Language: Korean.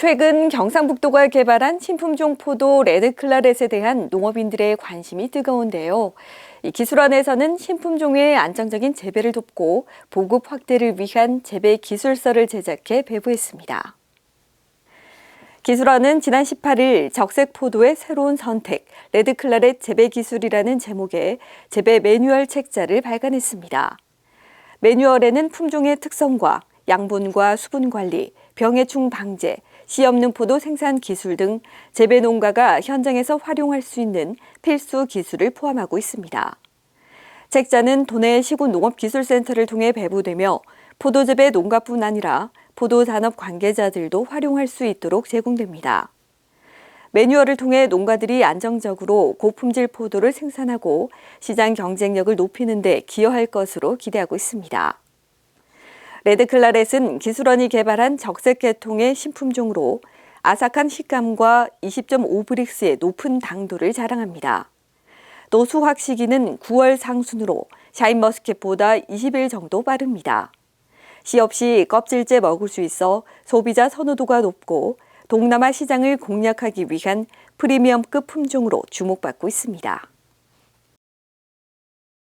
최근 경상북도가 개발한 신품종 포도 레드클라렛에 대한 농업인들의 관심이 뜨거운데요. 이 기술원에서는 신품종의 안정적인 재배를 돕고 보급 확대를 위한 재배 기술서를 제작해 배부했습니다. 기술원은 지난 18일 적색 포도의 새로운 선택, 레드클라렛 재배 기술이라는 제목의 재배 매뉴얼 책자를 발간했습니다. 매뉴얼에는 품종의 특성과 양분과 수분 관리, 병해충 방제, 씨 없는 포도 생산 기술 등 재배 농가가 현장에서 활용할 수 있는 필수 기술을 포함하고 있습니다. 책자는 도내 시군 농업기술센터를 통해 배부되며 포도 재배 농가뿐 아니라 포도 산업 관계자들도 활용할 수 있도록 제공됩니다. 매뉴얼을 통해 농가들이 안정적으로 고품질 포도를 생산하고 시장 경쟁력을 높이는 데 기여할 것으로 기대하고 있습니다. 레드클라렛은 기술원이 개발한 적색 계통의 신품종으로 아삭한 식감과 20.5브릭스의 높은 당도를 자랑합니다. 또 수확 시기는 9월 상순으로 샤인머스켓보다 20일 정도 빠릅니다. 씨 없이 껍질째 먹을 수 있어 소비자 선호도가 높고 동남아 시장을 공략하기 위한 프리미엄급 품종으로 주목받고 있습니다.